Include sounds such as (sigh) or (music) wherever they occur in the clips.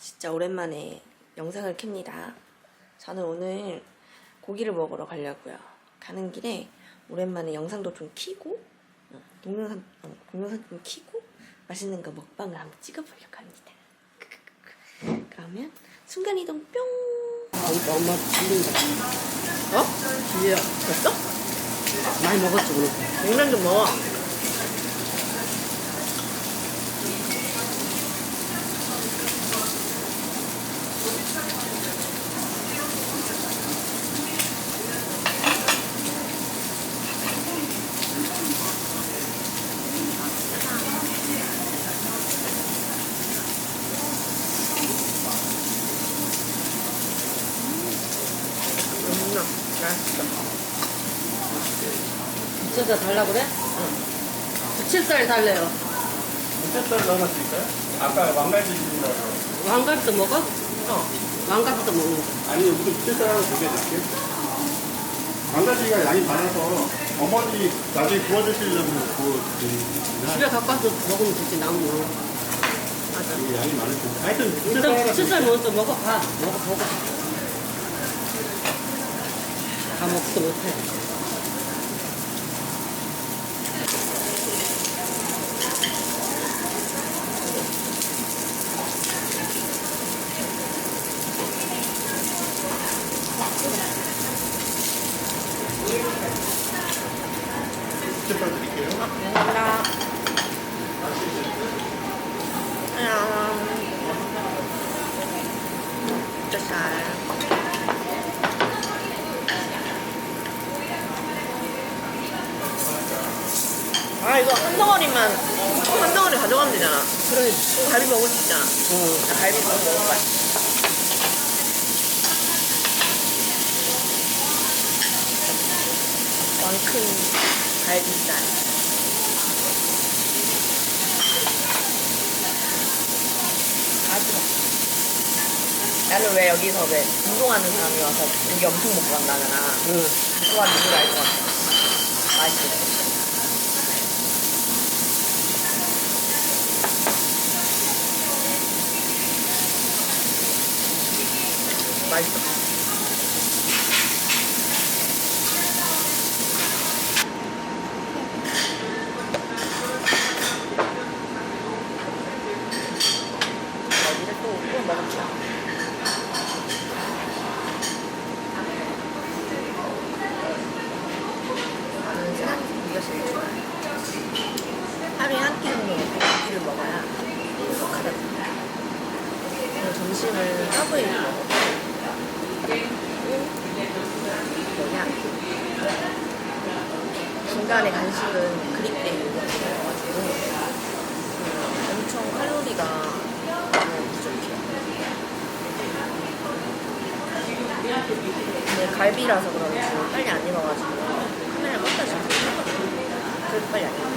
진짜 오랜만에 영상을 켭니다. 저는 오늘 고기를 먹으러 가려고요. 가는 길에 오랜만에 영상도 좀 키고 어, 동영상 어, 동영상 좀 키고 맛있는 거 먹방을 한번 찍어보려고 합니다. (laughs) 그러면 순간 이동 뿅. 아, 이거 엄마 죽는다. 어? 이제 됐어? 많이 먹었지, 그럼. 냉면 좀 먹어. 부채살 달라 그래? 부채살 달래요. 무채살 넣어수 있어요? 아까 왕갈비 주신다고 왕갑도 먹어? 어. 먹는 거. 아니 우리 무채살 하나 두개 줄게 왕갈비가 양이 많아서 어머니 나중에 구워주시려면 구워 집에 갖고 와서 먹으면 되지, 나무. 맞아 양이 많을 텐데 하여튼 하나 부채살 먼저 먹어봐. 먹어, 먹어. 지도 못해. 무채살 드릴게요 감사합니다. 안녕. 잘. 아 이거 한 덩어리만 한 덩어리 가져가면 되잖아. 그래. 갈비 먹을 수 있잖아. 어. 나 갈비 좀 먹을 거야. 왕큰 갈비살. 맛있어. 나는 왜 여기서 왜 운동하는 사람이 와서 고기 엄청 먹고 간다잖아. 응. 그거 누구 알것 같아. 맛있어. 맛있어. 여기를 또, 또 먹읍시다. 나는 생각 이가 제일 좋아해. 하루에 한 끼 정도 고기를 먹어야 행복하다. 오늘 점심을 서브웨이로 먹었고 뭐냐 중간에 간식은 그릭데이 먹어가지고 엄청 칼로리가 너무 부족해요. 갈비라서 그런지 빨리 안 익어가지고 카메라 껐다 지금 빨리 안 익어.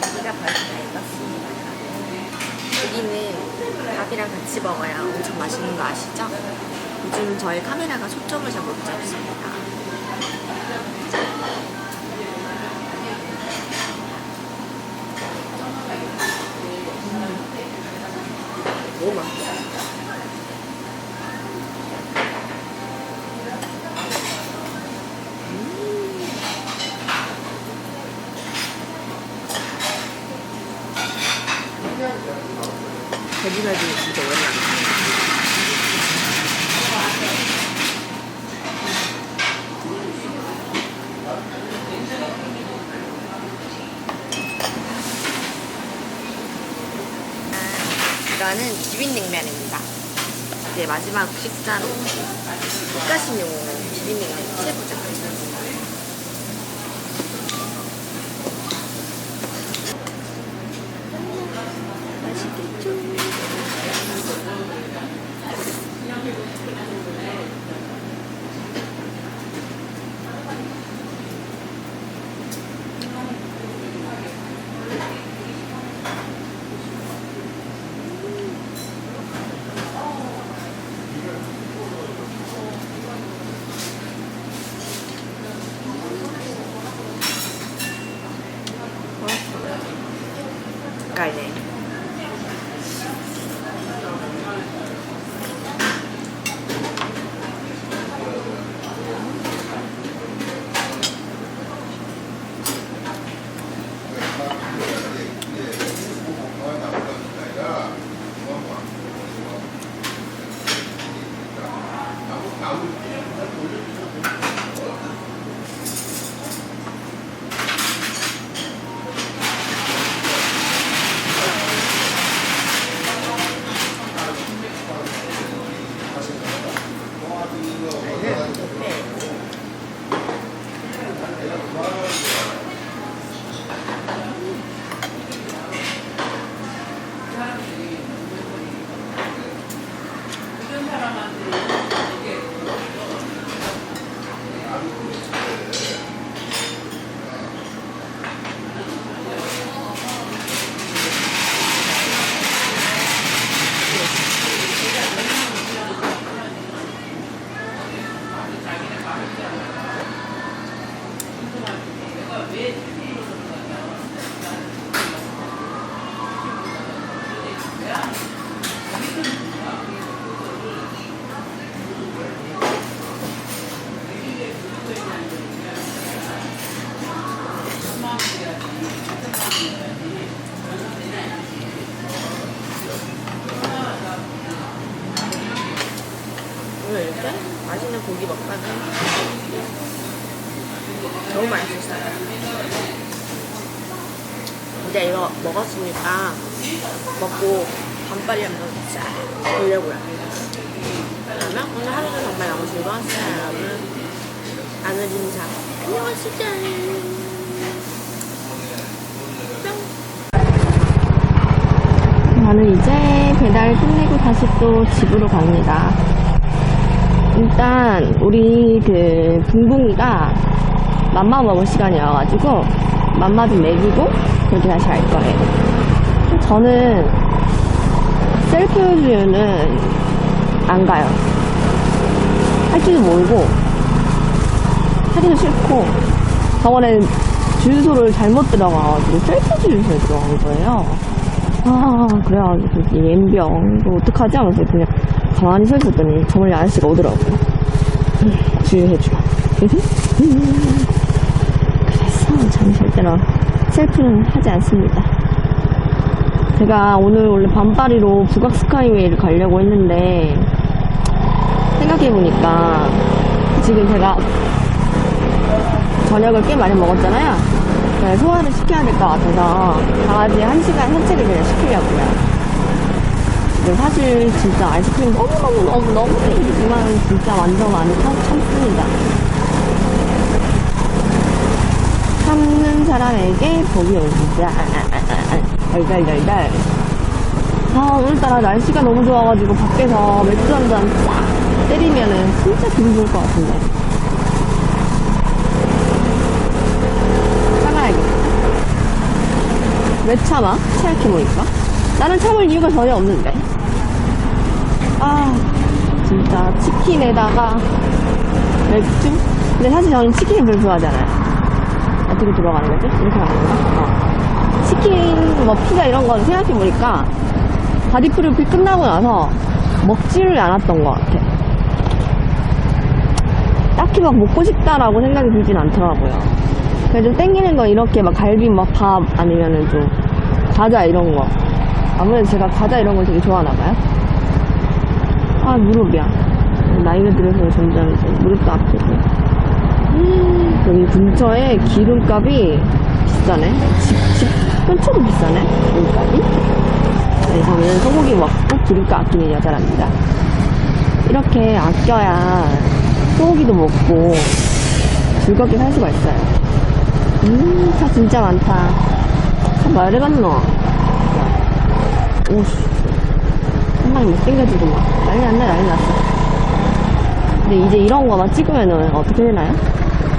고기가 벌써 다 익었습니다. 고기는 먹어야 엄청 맛있는 거 아시죠? 요즘 저희 카메라가 초점을 잘 못 잡습니다. 돼지갈비 진짜 오랜만에. 이거는 비빔냉면입니다. 이제 마지막 식사로 국가신용 비빔냉면 최고죠. 달달네. 오늘 이렇게 맛있는 고기 먹방은 너무 맛있었어요. 이제 이거 먹었으니까 먹고 밤빨리 한번 쫙 보려고요. 그러면 오늘 하루도 정말 너무 즐거웠어요, 여러분. 하늘 인사. 안녕하세요. 저는 이제 배달 끝내고 다시 또 집으로 갑니다. 일단 우리 그 붕붕이가 맘마 먹을 시간이어가지고 맘마 좀 먹이고 그렇게 다시 갈 거예요. 저는 셀프주유는 안 가요. 할지도 모르고 하기도 싫고 저번에 주유소를 잘못 들어가가지고 셀프 주유소에 들어간 거예요. 아 그래가지고 이 엠병 이거 어떡하지 하면서 그냥 가만히 서 있었더니 저번에 아저씨가 오더라고요 음, 주유해주고 그래서 저는 절대로 셀프는 하지 않습니다 제가 오늘 원래 반파리로 북악 스카이웨이를 가려고 했는데 생각해보니까 지금 제가 저녁을 꽤 많이 먹었잖아요 네, 소화를 시켜야 될 것 같아서 강아지 한 시간 산책을 그냥 시키려고요. 사실 진짜 아이스크림 너무너무너무너무 땡기지만 진짜 완전 많이 참, 참습니다. 참는 사람에게 복이 옵니다. 달달달달. 아, 오늘따라 날씨가 너무 좋아가지고 밖에서 맥주 한 잔 싹 때리면은 진짜 기분 좋을 것 같은데. 참아야겠다. 왜 참아? 생각해보니까. 나는 참을 이유가 전혀 없는데. 아, 진짜 치킨에다가 맥주? 근데 사실 저는 치킨을 별로 좋아하잖아요. 어떻게 들어가는 거지? 이렇게 가는 건가? 어. 치킨, 뭐 피자 이런 건 생각해보니까 바디프리피 끝나고 나서 먹지를 않았던 것 같아. 딱히 막 먹고 싶다라고 생각이 들진 않더라고요. 좀 땡기는 건 이렇게 막 갈비 막 밥 아니면은 좀 과자 이런 거. 아무래도 제가 과자 이런 걸 되게 좋아하나 봐요. 아, 무릎이야. 나이가 들어서 점점 무릎도 아프고. 음, 여기 근처에 기름값이 비싸네. 집, 집 근처도 비싸네. 기름값이. 네, 저는 소고기 먹고 기름값 아끼는 여자랍니다. 이렇게 아껴야 소고기도 먹고 즐겁게 살 수가 있어요. 음, 차 진짜 많다. 차 말을 갔노? 오씨. 한 마리 못생겨지고 막. 난리 났네, 난리 났어. 근데 이제 이런 거만 찍으면은 어떻게 되나요?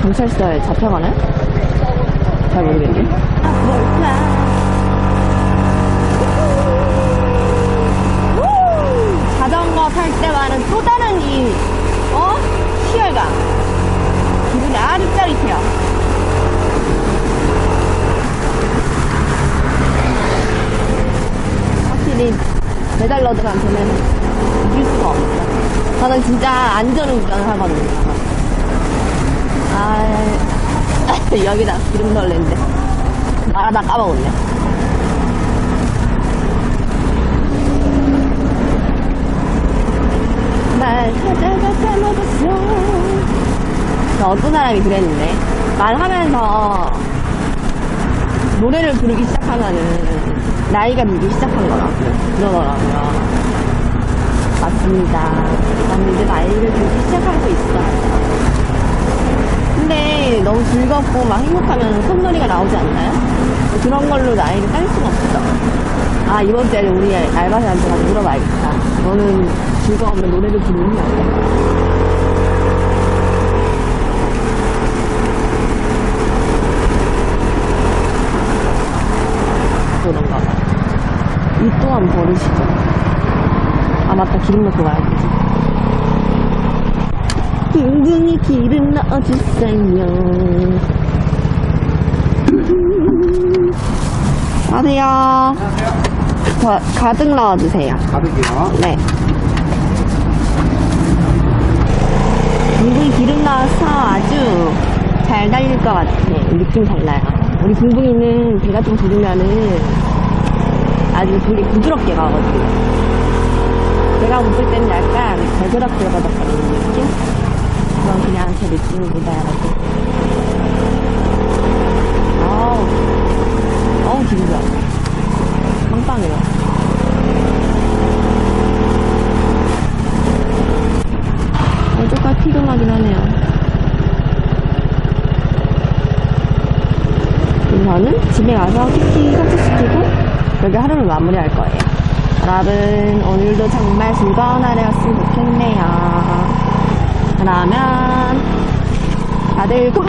경찰서에 잡혀가나요? 잘 모르겠네. 자전거 탈 때와는 또 다른 이, 어? 희열감. 기분이 아주 짜릿해요. 우리 배달러들한테는. 저는 진짜 안전운전을 하거든요. (laughs) 아, 여기다 기름 넣을랬는데. 말하다 까먹었네. 날 찾아가 까먹었어. 저 어떤 사람이 그랬는데, 말하면서 노래를 부르기 시작하면은 나이가 들기 시작한 거라고요. 그러더라고요. 맞습니다. 나는 이제 나이를 들기 시작하고 있어요. 근데 너무 즐겁고 막 행복하면 콧노래가 나오지 않나요? 그런 걸로 나이를 딸 수가 없어. 아, 이번 주에 우리 알바생한테 가서 물어봐야겠다. 너는 즐거우면 노래를 부르는 게 어때? 그런가 봐. 이 또한 버릇이죠. 아, 맞다. 기름 넣고 가야지. 둥둥이 기름 넣어주세요. 안녕하세요. 저 가득 넣어주세요. 가득이요. 네. 붕붕이 기름 넣어서 아주 잘 달릴 것 같아. 느낌 달라요. 우리 붕붕이는 배가 좀 부르면은 아주 되게 부드럽게 가거든요. 배가 고플 때는 약간 배그락배가닥거리는 느낌? 그건 그냥 제 느낌입니다, 여러분. 아우, 어우, 기분 좋아. 빵빵해요. 어조까 피곤하긴 하네요. 우선은 집에 가서 키키 산책시키고 여기 하루를 마무리할 거예요. 여러분 오늘도 정말 즐거운 하루였으면 좋겠네요. 그러면 다들 뿅!